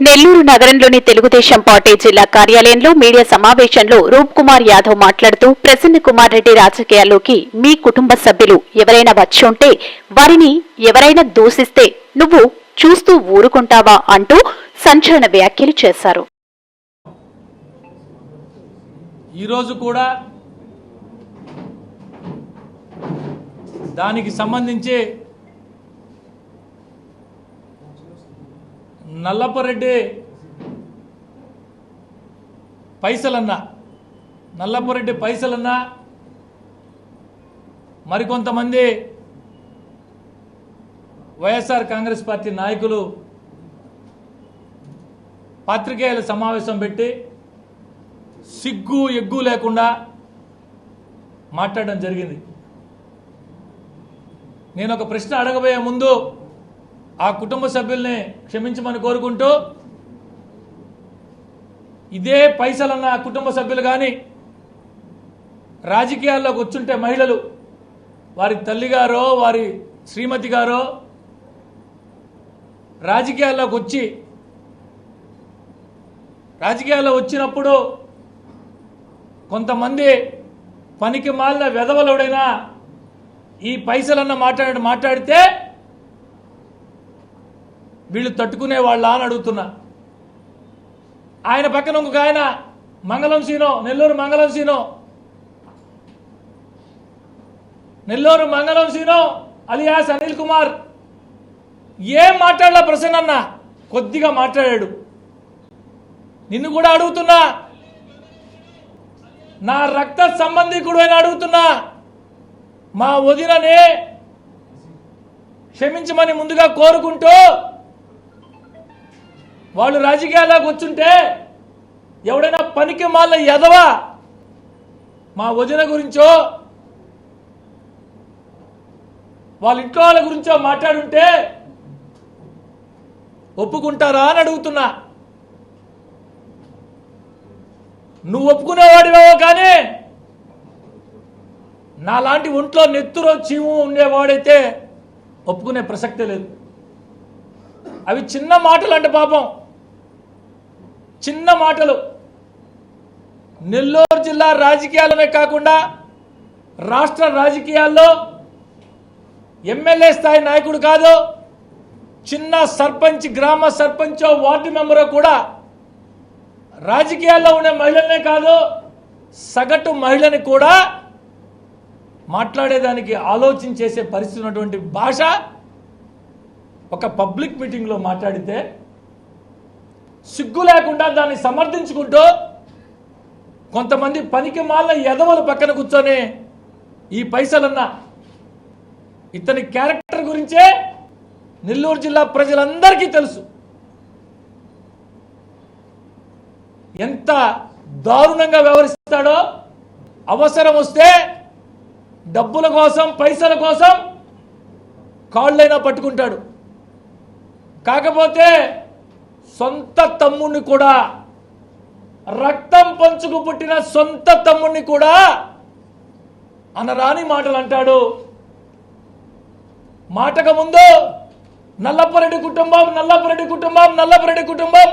నెల్లూరు నగరంలోని తెలుగుదేశం పార్టీ జిల్లా కార్యాలయంలో మీడియా సమావేశంలో రూప్ కుమార్ యాదవ్ మాట్లాడుతూ ప్రసన్న కుమార్ రెడ్డి రాజకీయాల్లోకి మీ కుటుంబ సభ్యులు ఎవరైనా వచ్చి ఉంటే వారిని ఎవరైనా దూషిస్తే నువ్వు చూస్తూ ఊరుకుంటావా అంటూ సంచలన వ్యాఖ్యలు చేశారు. ఈరోజు కూడా దానికి సంబంధించి నల్లపరెడ్డి. పైసలన్నా. నల్లపరెడ్డి పైసలన్నా. మరికొంతమంది వైఎస్ఆర్ కాంగ్రెస్ పార్టీ నాయకులు పాత్రికేయుల సమావేశం పెట్టి సిగ్గు ఎగ్గు లేకుండా మాట్లాడడం జరిగింది. నేను ఒక ప్రశ్న అడగబోయే ముందు ఆ కుటుంబ సభ్యుల్ని క్షమించమని కోరుకుంటూ ఇదే పైసలన్న కుటుంబ సభ్యులు కానీ రాజకీయాల్లోకి వచ్చుంటే మహిళలు వారి తల్లిగారో వారి శ్రీమతి గారో రాజకీయాల్లోకి వచ్చి రాజకీయాల్లో వచ్చినప్పుడు కొంతమంది పనికి మాలిన వెధవలుడైనా ఈ పైసలన్న మాట్లాడి మాట్లాడితే వీళ్ళు తట్టుకునే వాళ్ళ అని అడుగుతున్నా. ఆయన పక్కన ఇంకొక ఆయన మంగళం సీనో నెల్లూరు మంగళం సీనో. నెల్లూరు మంగళం సీనో అలియాస్ అనిల్ కుమార్. ఏం మాట్లాడలా ప్రసన్న అన్న? కొద్దిగా మాట్లాడాడు. నిన్ను కూడా అడుగుతున్నా. నా రక్త సంబంధికుడు అని అడుగుతున్నా. మా వదిననే క్షమించమని ముందుగా కోరుకుంటూ వాళ్ళు రాజకీయాల్లోకి వచ్చుంటే ఎవడైనా పనికి మాల ఎదవా మా వదిన గురించో వాళ్ళ ఇంట్లో వాళ్ళ గురించో మాట్లాడుంటే ఒప్పుకుంటారా అని అడుగుతున్నా. నువ్వు ఒప్పుకునేవాడివేవో కానీ నాలాంటి ఒంట్లో నెత్తురో చీము ఉండేవాడైతే ఒప్పుకునే ప్రసక్తే లేదు. అవి చిన్న మాటలు అంటే పాపం. చిన్న మాటలు. నెల్లూరు జిల్లా రాజకీయాలనే కాకుండా రాష్ట్ర రాజకీయాల్లో ఎమ్మెల్యే స్థాయి నాయకుడు కాదు చిన్న సర్పంచ్ గ్రామ సర్పంచో వార్డు మెంబరో కూడా రాజకీయాల్లో ఉండే మహిళలనే కాదు సగటు మహిళని కూడా మాట్లాడేదానికి ఆలోచన చేసే పరిస్థితి ఉన్నటువంటి భాష ఒక పబ్లిక్ మీటింగ్లో మాట్లాడితే సిగ్గు లేకుండా దాన్ని సమర్థించుకుంటూ కొంతమంది పనికి మాల ఎదవల పక్కన కూర్చొని ఈ పైసలన్నా ఇతని క్యారెక్టర్ గురించే నెల్లూరు జిల్లా ప్రజలందరికీ తెలుసు. ఎంత దారుణంగా వ్యవహరిస్తాడో అవసరం వస్తే డబ్బుల కోసం పైసల కోసం కాళ్ళైనా పట్టుకుంటాడు. కాకపోతే సొంత తమ్ముని కూడా రక్తం పంచుకు పుట్టిన సొంత తమ్ముని కూడా అనరాని మాటలు అంటాడు. మాటకు ముందు నల్లపరెడ్డి కుటుంబం నల్లపరెడ్డి కుటుంబం నల్లపరెడ్డి కుటుంబం.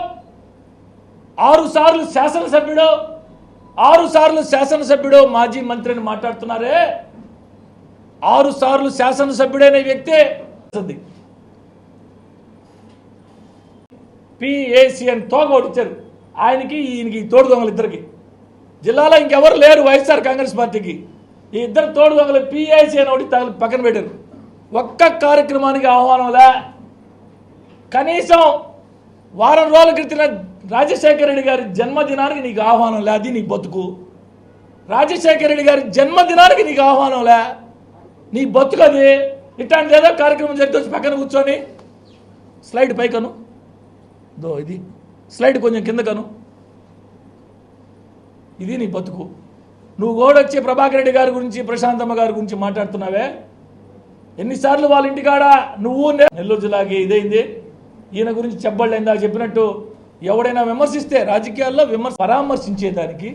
ఆరు సార్లు శాసనసభ్యుడు ఆరు సార్లు శాసనసభ్యుడు మాజీ మంత్రిని మాట్లాడుతున్నారే. ఆరు సార్లు శాసనసభ్యుడైన ఈ వ్యక్తి. పిఏసి అని తోక ఒకటి ఇచ్చారు ఆయనకి ఈయనకి తోడు దొంగలు ఇద్దరికి. జిల్లాలో ఇంకెవరు లేరు వైఎస్ఆర్ కాంగ్రెస్ పార్టీకి. ఈ ఇద్దరు తోడు దొంగలు పిఏసి అని ఒకటి తగిలి పక్కన పెట్టారు. ఒక్క కార్యక్రమానికి ఆహ్వానంలే కనీసం వారం రోజుల క్రితం రాజశేఖర రెడ్డి గారి జన్మదినానికి నీకు ఆహ్వానం లే అది నీ బతుకు. రాజశేఖర రెడ్డి గారి జన్మదినానికి నీకు ఆహ్వానం లే. నీ బతుకు అది. ఇట్లాంటిది ఏదో కార్యక్రమం జరిగితే వచ్చి పక్కన కూర్చొని. స్లైడ్ పైకను. దో ఇది. స్లైడ్ కొంచెం కిందకను ఇది నీ బతుకు. నువ్వు కూడా వచ్చి ప్రభాకర్ రెడ్డి గారి గురించి ప్రశాంతమ్మ గారి గురించి మాట్లాడుతున్నావే? ఎన్నిసార్లు వాళ్ళ ఇంటికాడ నువ్వు నెల్లూరు జిల్లాకి ఇదైంది. ఈయన గురించి చెప్పబడలే ఇందాక చెప్పినట్టు ఎవడైనా విమర్శిస్తే రాజకీయాల్లో విమర్శ పరామర్శించేదానికి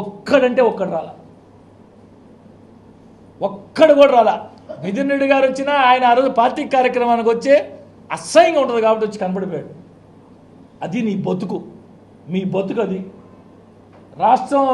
ఒక్కడంటే ఒక్కడు రాల. ఒక్కడు కూడా రాలా. మిథున్ రెడ్డి గారు వచ్చినా ఆయన ఆ రోజు పార్టీ కార్యక్రమానికి వచ్చి అసహ్యంగా ఉంటుంది కాబట్టి వచ్చి కనబడిపోయాడు. అది నీ బతుకు. మీ బతుకు అది. రాష్ట్రం